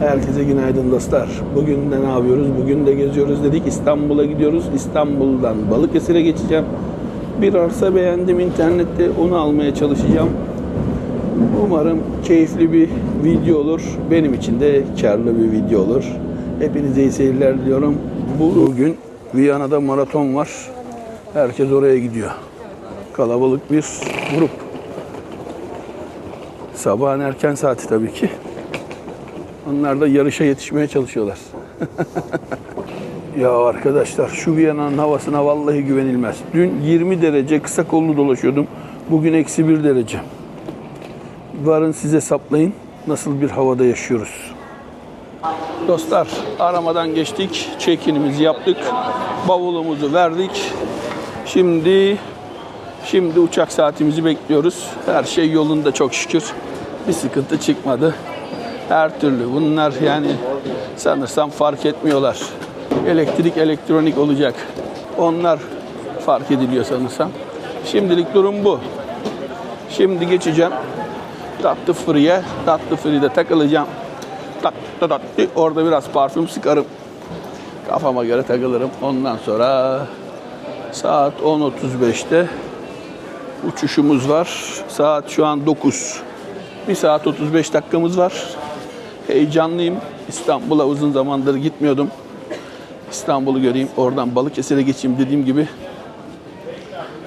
Herkese günaydın dostlar. Bugün de ne yapıyoruz? Bugün de geziyoruz dedik. İstanbul'a gidiyoruz. İstanbul'dan Balıkesir'e geçeceğim. Bir arsa beğendim internette. Onu almaya çalışacağım. Umarım keyifli bir video olur. Benim için de karlı bir video olur. Hepinize iyi seyirler diliyorum. Bugün Viyana'da maraton var. Herkes oraya gidiyor. Kalabalık bir grup. Sabahın erken saati tabii ki. Onlar da yarışa yetişmeye çalışıyorlar. ya arkadaşlar şu Viyana'nın havasına vallahi güvenilmez. Dün 20 derece kısa kollu dolaşıyordum. Bugün eksi 1 derece. Varın size saplayın nasıl bir havada yaşıyoruz. Dostlar aramadan geçtik. Check-in'imizi yaptık. Bavulumuzu verdik. Şimdi şimdi uçak saatimizi bekliyoruz. Her şey yolunda çok şükür. Bir sıkıntı çıkmadı. Her türlü bunlar yani sanırsam fark etmiyorlar. Elektrik elektronik olacak. Onlar fark ediliyor sanırsam. Şimdilik durum bu. Şimdi geçeceğim. Tatlı Free'ye. Tatlı Free'de takılacağım. Tatlı tatlı. Orada biraz parfüm sıkarım. Kafama göre takılırım. Ondan sonra saat 10.35'te uçuşumuz var. Saat şu an 9. 1 saat 35 dakikamız var. Heyecanlıyım. İstanbul'a uzun zamandır gitmiyordum. İstanbul'u göreyim. Oradan Balıkesir'e geçeyim dediğim gibi.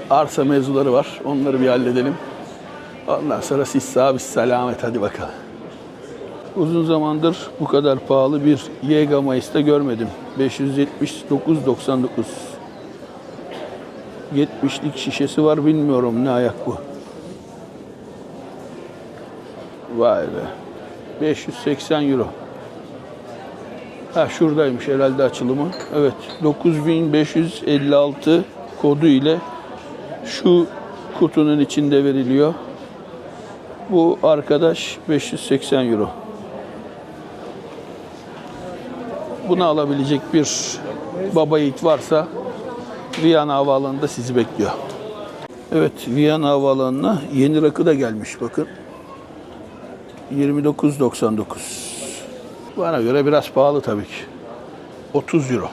Arsa mevzuları var. Onları bir halledelim. Ondan sonra siz sağ biz selamet hadi bakalım. Uzun zamandır bu kadar pahalı bir Yega Mayıs'ta görmedim. 579.99 70'lik şişesi var bilmiyorum ne ayak bu. Vay be. 580 euro. Ha şuradaymış herhalde açılımı. Evet 9556 kodu ile şu kutunun içinde veriliyor. Bu arkadaş 580 euro. Bunu alabilecek bir baba yiğit varsa Viyana Havaalanı'nda sizi bekliyor. Evet Viyana Havaalanı'na yeni rakı da gelmiş bakın. 29.99. Bana göre biraz pahalı tabii ki. 30 euro.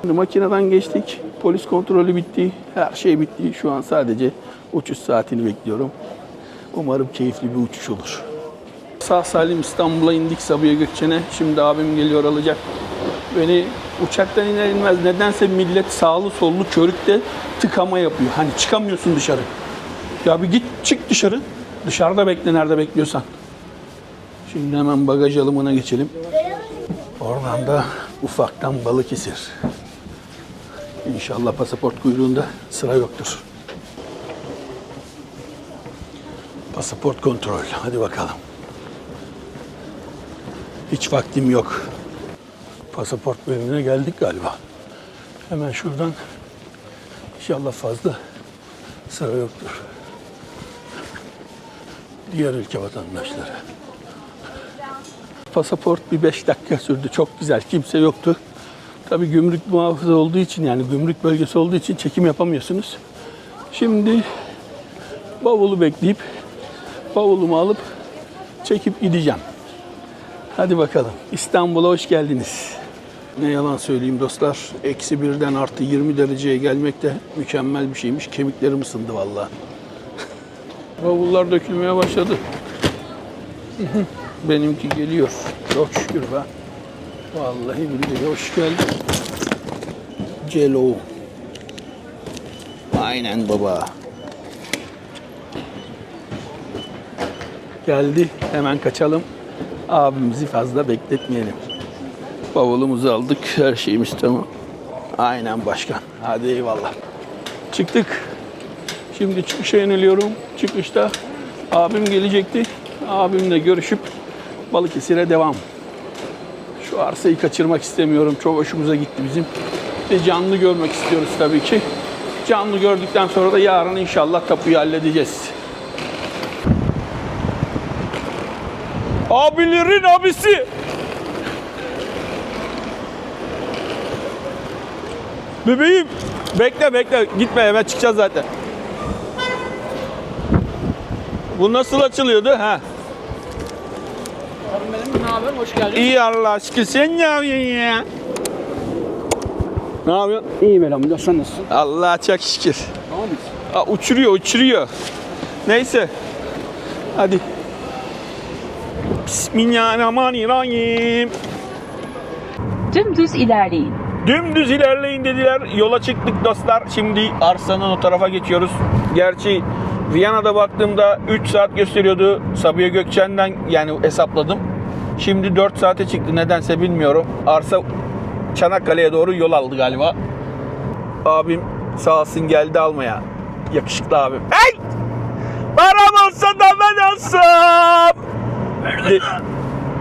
Şimdi makineden geçtik. Polis kontrolü bitti. Her şey bitti. Şu an sadece uçuş saatini bekliyorum. Umarım keyifli bir uçuş olur. Sağ salim İstanbul'a indik Sabiha Gökçen'e. Şimdi abim geliyor alacak. Beni uçaktan iner inmez nedense millet sağlı sollu körükte tıkama yapıyor. Hani çıkamıyorsun dışarı. Ya bir git çık dışarı. Dışarıda bekle nerede bekliyorsan. Şimdi hemen bagaj alımına geçelim. Oradan da ufaktan Balıkesir. İnşallah pasaport kuyruğunda sıra yoktur. Pasaport kontrol. Hadi bakalım. Hiç vaktim yok. Pasaport bölümüne geldik galiba. Hemen şuradan inşallah fazla sıra yoktur. Diğer ülke vatandaşları. Pasaport bir beş dakika sürdü. Çok güzel. Kimse yoktu. Tabii gümrük muhafızı olduğu için yani gümrük bölgesi olduğu için çekim yapamıyorsunuz. Şimdi bavulu bekleyip bavulumu alıp çekip gideceğim. Hadi bakalım. İstanbul'a hoş geldiniz. Ne yalan söyleyeyim dostlar. Eksi birden artı 20 dereceye gelmek de mükemmel bir şeymiş. Kemiklerim ısındı vallahi. Bavullar dökülmeye başladı. Benimki geliyor. Çok şükür be. Vallahi billahi hoş geldin. Celo. Aynen baba. Geldi. Hemen kaçalım. Abimizi fazla bekletmeyelim. Bavulumuzu aldık. Her şeyimiz tamam. Aynen başkan. Hadi eyvallah. Çıktık. Şimdi çıkışa yöneliyorum. Çıkışta abim gelecekti. Abimle görüşüp Balıkesir'e devam. Şu arsayı kaçırmak istemiyorum. Çok hoşumuza gitti bizim. Ve canlı görmek istiyoruz tabii ki. Canlı gördükten sonra da yarın inşallah tapuyu halledeceğiz. Abilerin abisi. Bebeğim. Bekle bekle. Gitme hemen çıkacağız zaten. Bu nasıl açılıyordu? Ha. Benim haber? Hoş geldin. İyi Allah aşkına sen ne yapıyorsun ya? Ne yapıyorsun? İyiyim elhamdülillah. Sen nasılsın? Allah çok şükür. Tamam mıyız? Aa, uçuruyor uçuruyor. Neyse. Hadi. Bismillahirrahmanirrahim. Dümdüz ilerleyin. Dümdüz ilerleyin dediler. Yola çıktık dostlar. Şimdi arsanın o tarafa geçiyoruz. Gerçi Viyana'da baktığımda 3 saat gösteriyordu. Sabiha Gökçen'den yani hesapladım. Şimdi 4 saate çıktı. Nedense bilmiyorum. Arsa Çanakkale'ye doğru yol aldı galiba. Abim sağ olsun geldi almaya. Yakışıklı abim. Hey! Param olsa da ben alsam. De-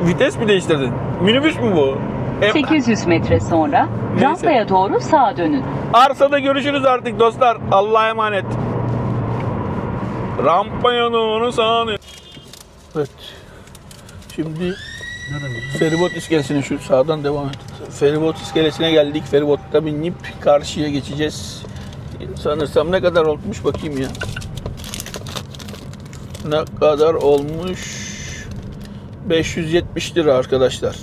vites mi değiştirdin? Minibüs mü bu? E, 800 metre sonra rampaya doğru sağa dönün. Arsada görüşürüz artık dostlar. Allah'a emanet. Rampaya doğru sağını. Evet. Şimdi feribot iskelesine şu sağdan devam et. Feribot iskelesine geldik. Feribotta binip karşıya geçeceğiz. Sanırsam ne kadar olmuş bakayım ya. Ne kadar olmuş? 570 lira arkadaşlar.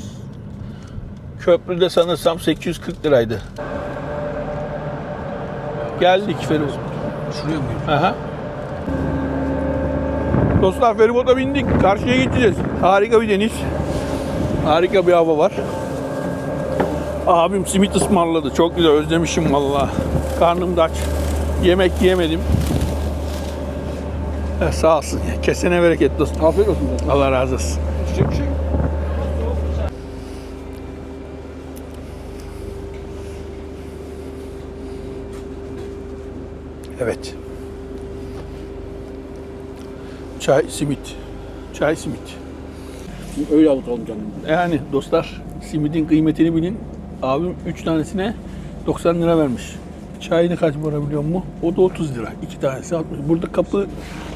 Köprüde sanırsam 840 liraydı. Geldik feribot. Şuraya mı? Aha. Dostlar feribota bindik. Karşıya gideceğiz. Harika bir deniz. Harika bir hava var. Abim simit ısmarladı. Çok güzel özlemişim valla. Karnım da aç. Yemek yemedim. Eh, sağ olsun. Kesene bereket dostum. Afiyet olsun. Allah razı olsun. Çiçek şey. Evet. Çay, simit. Çay, simit. Öyle avutalım canım. Yani dostlar simidin kıymetini bilin. Abim 3 tanesine 90 lira vermiş. Çayını kaç para biliyor musun? O da 30 lira. 2 tanesi 60. Burada kapı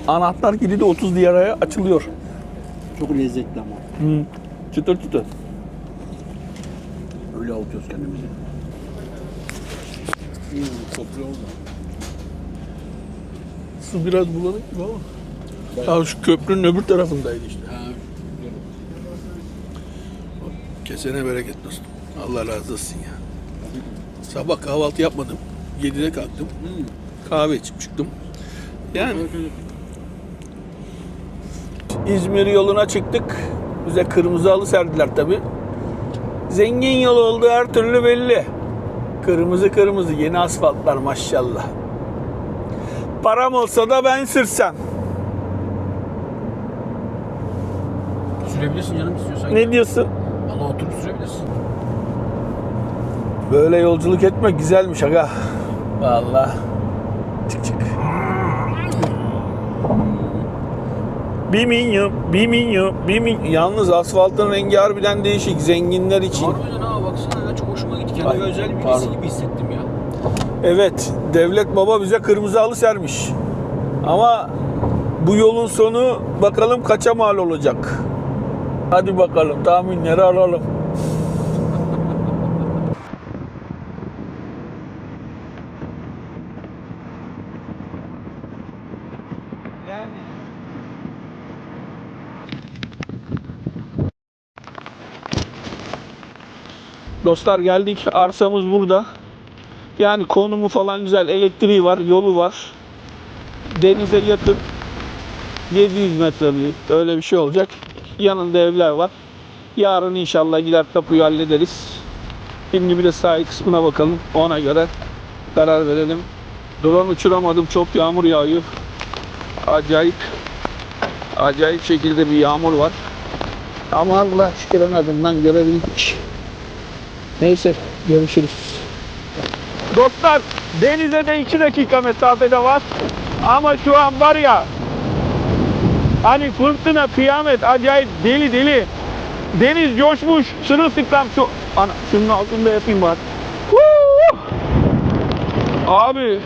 anahtar kilidi 30 liraya açılıyor. Çok lezzetli ama. Hı. Çıtır çıtır. Öyle avutuyoruz kendimizi. Hmm. Su biraz bulanık gibi ama. Ya şu köprünün öbür tarafındaydı işte. Ha, Kesene bereket dostum. Allah razı olsun ya. Sabah kahvaltı yapmadım. 7'de kalktım. Hmm. Kahve içip çıktım. Yani. İzmir yoluna çıktık. Bize kırmızı halı serdiler tabi. Zengin yol oldu her türlü belli. Kırmızı kırmızı yeni asfaltlar maşallah. Param olsa da ben sürsem. Sürebilirsin canım istiyorsan. Ne diyorsun? Valla oturup sürebilirsin. Böyle yolculuk etmek güzelmiş aga. Vallahi. Çık çık. Bir minyo, bir minyo, bir minyo. Yalnız asfaltın rengi harbiden değişik. Zenginler için. Harbiden ha baksana ya çok hoşuma gitti. Ay, Kendime özel birisi gibi hissettim ya. Evet, devlet baba bize kırmızı halı sermiş. Ama bu yolun sonu bakalım kaça mal olacak. Hadi bakalım tahminleri alalım. Dostlar geldik. Arsamız burada. Yani konumu falan güzel. Elektriği var, yolu var. Denize yakın. 700 metre öyle bir şey olacak. Yanında evler var. Yarın inşallah gider tapuyu hallederiz. Şimdi bir de sahil kısmına bakalım. Ona göre karar verelim. Drone uçuramadım. Çok yağmur yağıyor. Acayip acayip şekilde bir yağmur var. Ama Allah şükür en azından görebildik. Neyse görüşürüz. Dostlar denize de 2 dakika mesafede var. Ama şu an var ya hani fırtına, kıyamet, acayip deli deli. Deniz coşmuş. Sırılsıklam şu ana şunun altında yapayım bak. Huu! Abi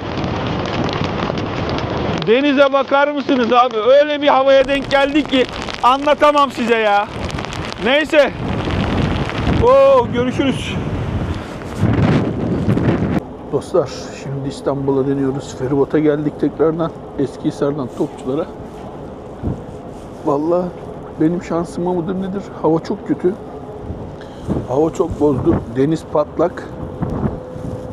Denize bakar mısınız abi? Öyle bir havaya denk geldik ki anlatamam size ya. Neyse. Oo görüşürüz. Dostlar şimdi İstanbul'a dönüyoruz. Feribota geldik tekrardan. Eskihisar'dan Topçulara. Vallahi benim şansıma mıdır nedir? Hava çok kötü. Hava çok bozdu. Deniz patlak.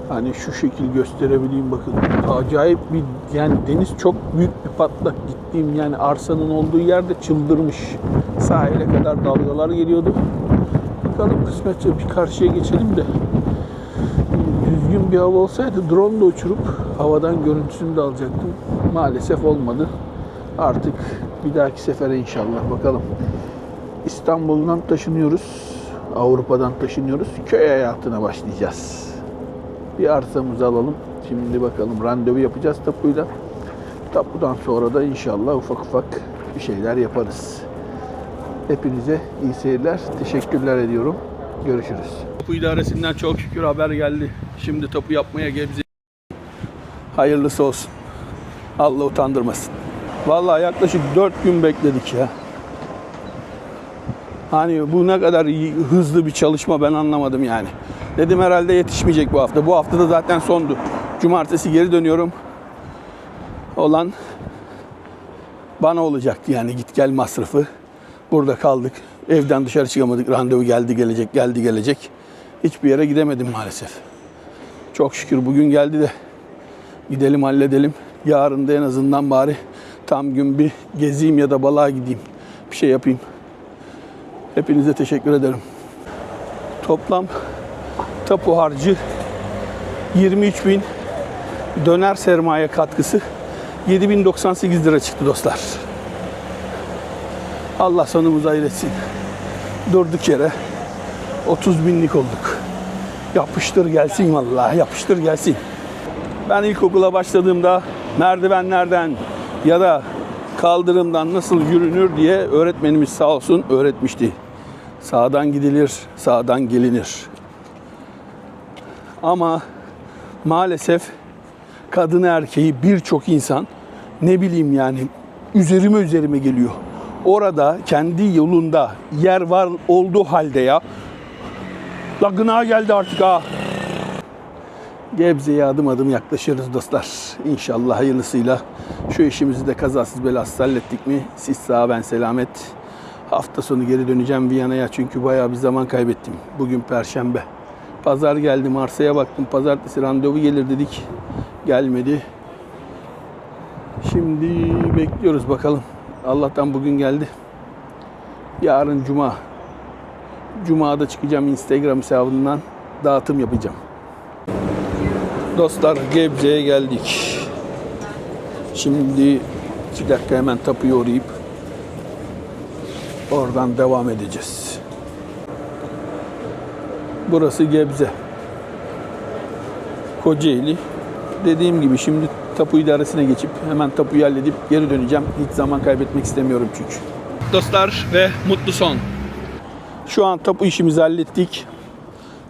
Hani şu şekil gösterebileyim bakın. Acayip bir yani deniz çok büyük bir patlak. Gittiğim yani arsanın olduğu yerde çıldırmış. Sahile kadar dalgalar geliyordu. Bakalım kısmetse bir karşıya geçelim de düzgün bir hava olsaydı drone da uçurup havadan görüntüsünü de alacaktım. Maalesef olmadı. Artık bir dahaki sefere inşallah bakalım. İstanbul'dan taşınıyoruz. Avrupa'dan taşınıyoruz. Köy hayatına başlayacağız. Bir arsamızı alalım. Şimdi bakalım randevu yapacağız tapuyla. Tapudan sonra da inşallah ufak ufak bir şeyler yaparız. Hepinize iyi seyirler. Teşekkürler ediyorum. Görüşürüz. Tapu idaresinden çok şükür haber geldi. Şimdi tapu yapmaya Gebze. Hayırlısı olsun. Allah utandırmasın. Vallahi yaklaşık 4 gün bekledik ya. Hani bu ne kadar hızlı bir çalışma ben anlamadım yani. Dedim herhalde yetişmeyecek bu hafta. Bu hafta da zaten sondu. Cumartesi geri dönüyorum. Olan bana olacaktı yani git gel masrafı. Burada kaldık. Evden dışarı çıkamadık. Randevu geldi gelecek geldi gelecek. Hiçbir yere gidemedim maalesef. Çok şükür bugün geldi de gidelim halledelim. Yarın da en azından bari tam gün bir gezeyim ya da balığa gideyim. Bir şey yapayım. Hepinize teşekkür ederim. Toplam tapu harcı 23 bin döner sermaye katkısı 7098 lira çıktı dostlar. Allah sonumuzu hayretsin. Durduk yere 30 binlik olduk. Yapıştır gelsin vallahi yapıştır gelsin. Ben ilkokula başladığımda merdivenlerden ya da kaldırımdan nasıl yürünür diye öğretmenimiz sağ olsun öğretmişti. Sağdan gidilir, sağdan gelinir. Ama maalesef kadını erkeği birçok insan ne bileyim yani üzerime üzerime geliyor. Orada kendi yolunda yer var olduğu halde ya. La gına geldi artık ha. Gebze'ye adım adım yaklaşıyoruz dostlar. İnşallah hayırlısıyla şu işimizi de kazasız belasız hallettik mi? Siz sağ ben selamet. Hafta sonu geri döneceğim Viyana'ya çünkü bayağı bir zaman kaybettim. Bugün Perşembe. Pazar geldim arsaya baktım. Pazartesi randevu gelir dedik. Gelmedi. Şimdi bekliyoruz bakalım. Allah'tan bugün geldi. Yarın cuma. Cuma'da çıkacağım Instagram hesabından dağıtım yapacağım. Dostlar Gebze'ye geldik. Şimdi iki dakika hemen tapuyu uğrayıp oradan devam edeceğiz. Burası Gebze. Kocaeli. Dediğim gibi şimdi tapu idaresine geçip hemen tapuyu halledip geri döneceğim. Hiç zaman kaybetmek istemiyorum çünkü. Dostlar ve mutlu son. Şu an tapu işimizi hallettik.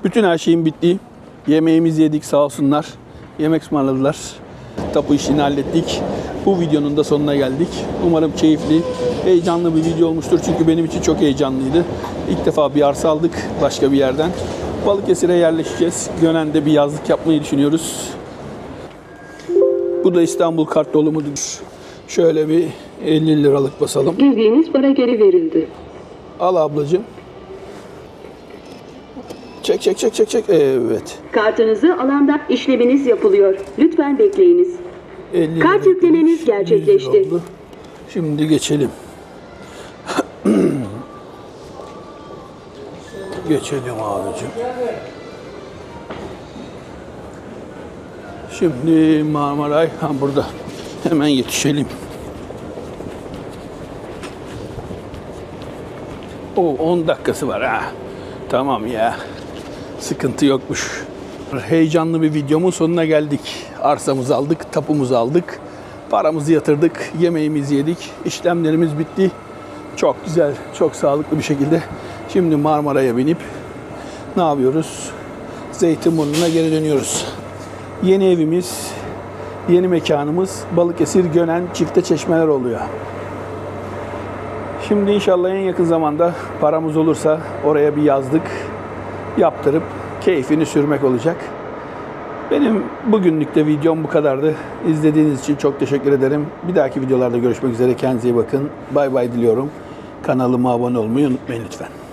Bütün her şeyin bitti. Yemeğimizi yedik sağ olsunlar. Yemek ısmarladılar. Tapu işini hallettik. Bu videonun da sonuna geldik. Umarım keyifli, heyecanlı bir video olmuştur. Çünkü benim için çok heyecanlıydı. İlk defa bir arsa aldık başka bir yerden. Balıkesir'e yerleşeceğiz. Gönen'de bir yazlık yapmayı düşünüyoruz. Bu da İstanbul kart dolu mudur? Şöyle bir 50 liralık basalım. Girdiğiniz para geri verildi. Al ablacığım. Çek çek çek çek çek. Evet. Kartınızı alanda işleminiz yapılıyor. Lütfen bekleyiniz. 50 Kart lira yüklemeniz eklemiş, 100 lira gerçekleşti. oldu. Şimdi geçelim. geçelim abicim. Şimdi Marmaray ha burada. Hemen yetişelim. O 10 dakikası var ha. Tamam ya. Sıkıntı yokmuş. Heyecanlı bir videomun sonuna geldik. Arsamızı aldık, tapumuzu aldık. Paramızı yatırdık, yemeğimizi yedik. işlemlerimiz bitti. Çok güzel, çok sağlıklı bir şekilde. Şimdi Marmara'ya binip ne yapıyoruz? Zeytinburnu'na geri dönüyoruz. Yeni evimiz, yeni mekanımız Balıkesir Gönen Çifte Çeşmeler oluyor. Şimdi inşallah en yakın zamanda paramız olursa oraya bir yazlık yaptırıp keyfini sürmek olacak. Benim bugünlük de videom bu kadardı. İzlediğiniz için çok teşekkür ederim. Bir dahaki videolarda görüşmek üzere. Kendinize iyi bakın. Bay bay diliyorum. Kanalıma abone olmayı unutmayın lütfen.